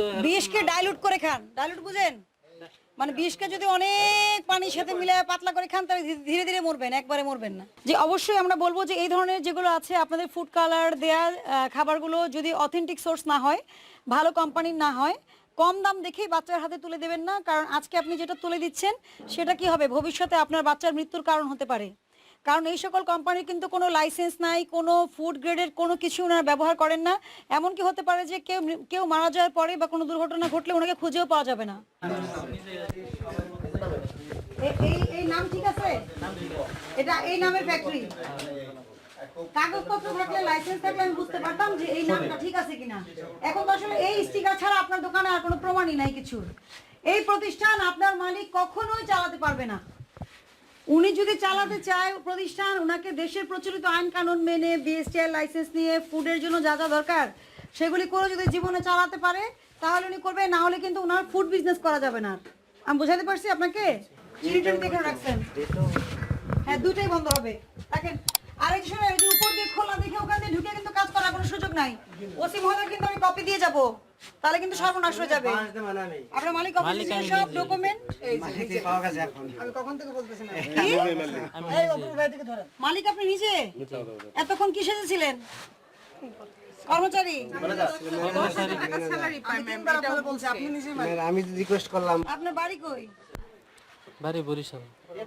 বিষকে dilute করে খান। Dilute বুঝেন? মানে বিষকে যদি অনেক পানির সাথে মিলে পাতলা করে খান তাহলে ধীরে- ধীরে ধীরে মরবেন একবারে মরবেন না। যে অবশ্যই আমরা বলব যে এই ধরনের যেগুলো আছে আপনাদের ফুড কালার দেয়া খাবারগুলো যদি অথেন্টিক সোর্স না হয় ভালো কোম্পানির না হয় কম দাম দেখেই বাচ্চার হাতে তুলে দেবেন না। কারণ আজকে আপনি যেটা তুলে দিচ্ছেন সেটা কি হবে? ভবিষ্যতে আপনার বাচ্চার মৃত্যুর কারণ হতে পারে। কারণ এই সকল কোম্পানির কিন্তু কোনো লাইসেন্স নাই, কোনো ফুড গ্রেডের কোনো কিছু ওনারা ব্যবহার করেন না। এমনকি হতে পারে যে কেউ কেউ মারা যাওয়ার পরে বা কোনো দুর্ঘটনা ঘটলে ওনাকে খুঁজেও পাওয়া যাবে না। এই এই নাম ঠিক আছে? এটা এই নামের ফ্যাক্টরি কাগজপত্র থাকলে লাইসেন্স থাকলে আমি বুঝতে পারতাম যে এই নামটা ঠিক আছে কিনা। এখন আসলে এই স্টিকার ছাড়া আপনার দোকানে আর কোনো প্রমাণই নাই কিছু এই প্রতিষ্ঠান আপনার মালিক কখনোই চালাতে পারবে না। উনি যদি চালাতে চায় প্রতিষ্ঠান ওনাকে দেশের প্রচলিত আইন কানুন মেনে বিএসটিআই লাইসেন্স নিয়ে ফুডের জন্য যা যা দরকার, সেগুলি করে যদি জীবনে চালাতে পারে, তাহলে উনি করবে, না হলে কিন্তু ওনার ফুড বিজনেস করা যাবে না। আমি বোঝাতে পারছি আপনাকে? দেখে রাখছেন। হ্যাঁ দুটোই বন্ধ হবে। দেখেন আরেক সময় উপর দিয়ে খোলা দেখে ওখান দিয়ে ঢুকে কিন্তু কাজ করার কোনো সুযোগ নাই। ওসি মহোদয় কিন্তু আমি কপি দিয়ে যাব। তাহলে কিন্তু সর্বনাশ হয়ে যাবে। আপনার মালিক অফিস সব ডকুমেন্ট আমি কখন থেকে বলতেছি না? এই অপূর্ব ভাই থেকে ধরেন। মালিক আপনি নিজে? এতক্ষণ কি সেজেছিলেন? কর্মচারী? আমি তিনবার আপনাকে বলছি, আপনি নিজেই মালিক। আমি রিকোয়েস্ট করলাম। আপনার বাড়ি কই? বাড়ি বরিশাল।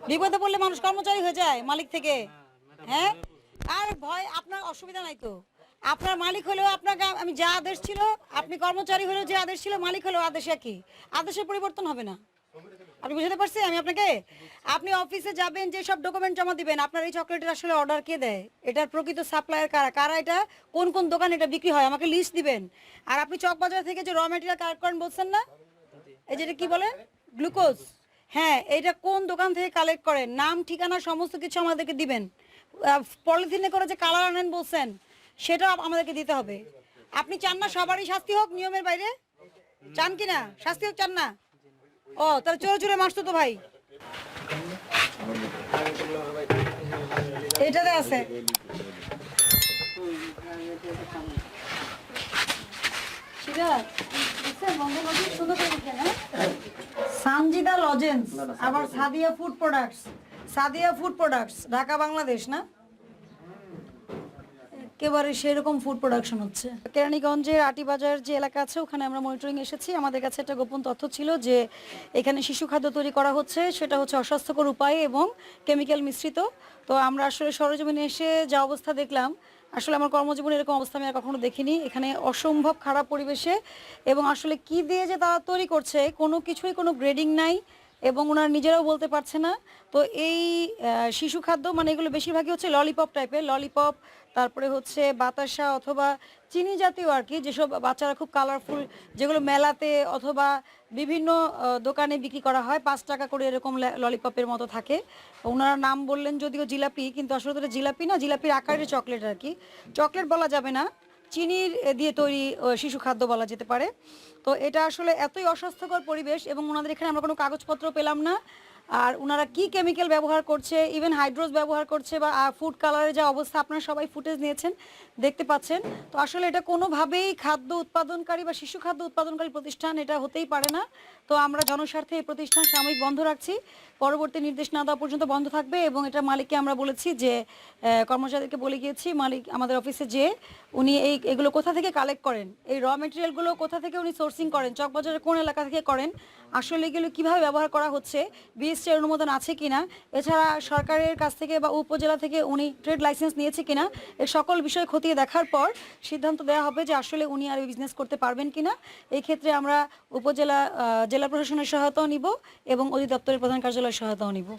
বিপদে পড়লে মানুষ কর্মচারী হয়ে যায় মালিক থেকে। হ্যাঁ? আর ভয় আপনার অসুবিধা নাই তো? আপনার মালিক হলেও আপনাকে আমি যা আদেশ ছিল, আপনি কর্মচারী হলেও যে আদেশ ছিল, মালিক হলেও আদেশ একই। আদেশের পরিবর্তন হবে না। আপনি বুঝতে পারছি? আমি আপনাকে, আপনি অফিসে যাবেন, যে সব ডকুমেন্ট জমা দিবেন, আপনার এই চকলেটের আসলে অর্ডার কে দেয়? এটার প্রকৃত সাপ্লায়ার কারা? কারা এটা? কোন কোন দোকানে এটা বিক্রি হয়? আমাকে লিস্ট দিবেন। আর আপনি চকবাজার থেকে যে র মেটেরিয়াল কালেক্ট করেন বলছেন না? এই যেটা কি বলেন গ্লুকোজ হ্যাঁ এটা কোন দোকান থেকে কালেক্ট করেন? নাম, ঠিকানা, সমস্ত কিছু আমাদেরকে দিবেন। পলিথিনে করে যে কালার আনেন বলছেন সেটাও আমাদেরকে দিতে হবে। আপনি চান না সবারই শাস্তি হোক নিয়মের বাইরে? চান কি না? শাস্তি হোক চান না? ও তাহলে চোরে চোরে মারছো তো ভাই। এটাতে আছে। হ্যাঁ? সানজিদা লজেন্স আবার Sadia food products. Sadia food products Dhaka Bangladesh না? একেবারে সেরকম ফুড প্রোডাকশন হচ্ছে। কেরানীগঞ্জের আটিবাজার যে এলাকা আছে, ওখানে আমরা মনিটরিং এসেছি। আমাদের কাছে একটা গোপন তথ্য ছিল যে এখানে শিশু খাদ্য তৈরি করা হচ্ছে। সেটা হচ্ছে অস্বাস্থ্যকর উপায়ে এবং কেমিক্যাল মিশ্রিত। তো আমরা আসলে সরজমিনে এসে যা অবস্থা দেখলাম, আসলে আমার কর্মজীবনে এরকম অবস্থা আমি আর কখনো দেখিনি। এখানে অসম্ভব খারাপ পরিবেশে এবং আসলে কি দিয়ে যে তারা তৈরি করছে, কোনো কিছুই কোনো গ্রেডিং নাই। এবং ওনারা নিজেরাও বলতে পারছে না। তো এই শিশু খাদ্য মানে এগুলো বেশিরভাগই হচ্ছে ললিপপ টাইপের ললিপপ তারপরে হচ্ছে বাতাসা অথবা চিনি জাতীয় আর কি, যেসব বাচ্চারা খুব কালারফুল যেগুলো মেলাতে অথবা বিভিন্ন দোকানে বিক্রি করা হয়, পাঁচ টাকা করে এরকম ললিপপের মতো থাকে। ওনারা নাম বললেন যদিও জিলাপি, কিন্তু আসলে তো জিলাপি না, জিলাপির আকারের চকলেট আর কি। চকলেট বলা যাবে না, চিনির দিয়ে তৈরি শিশু খাদ্য বলা যেতে পারে। তো এটা আসলে এতই অস্বাস্থ্যকর পরিবেশ এবং ওনাদের এখানে আমরা কোনো কাগজপত্র পেলাম না। আর ওনারা কি কেমিক্যাল ব্যবহার করছে ইভেন হাইড্রোজ ব্যবহার করছে বা ফুড কালারের যা অবস্থা আপনারা সবাই ফুটেজ নিয়েছেন, দেখতে পাচ্ছেন। তো আসলে এটা কোনোভাবেই খাদ্য উৎপাদনকারী বা শিশু খাদ্য উৎপাদনকারী প্রতিষ্ঠান এটা হতেই পারে না। তো আমরা জনস্বার্থে এই প্রতিষ্ঠান সাময়িক বন্ধ রাখছি। পরবর্তী নির্দেশ না দেওয়া পর্যন্ত বন্ধ থাকবে এবং এটা মালিককে আমরা বলেছি যে কর্মচারীদেরকে বলে গিয়েছি, মালিক আমাদের অফিসে যে, উনি এই, এগুলো কোথা থেকে কালেক্ট করেন? এই র মেটেরিয়ালগুলো কোথা থেকে উনি সোর্সিং করেন, চকবাজারের কোন এলাকা থেকে করেন, আসলে এগুলো কীভাবে ব্যবহার করা হচ্ছে বিএসটি অনুমোদন আছে কিনা, এছাড়া সরকারের কাছ থেকে বা উপজেলা থেকে উনি ট্রেড লাইসেন্স নিয়েছে কিনা এর সকল বিষয় খতিয়ে দেখার পর সিদ্ধান্ত দেওয়া হবে যে আসলে উনি আর বিজনেস করতে পারবেন কিনা। এই ক্ষেত্রে আমরা উপজেলা জেলা প্রশাসনের সহায়তাও নিব এবং অধিদপ্তরের প্রধান কার্যালয়ের সহায়তাও নিব।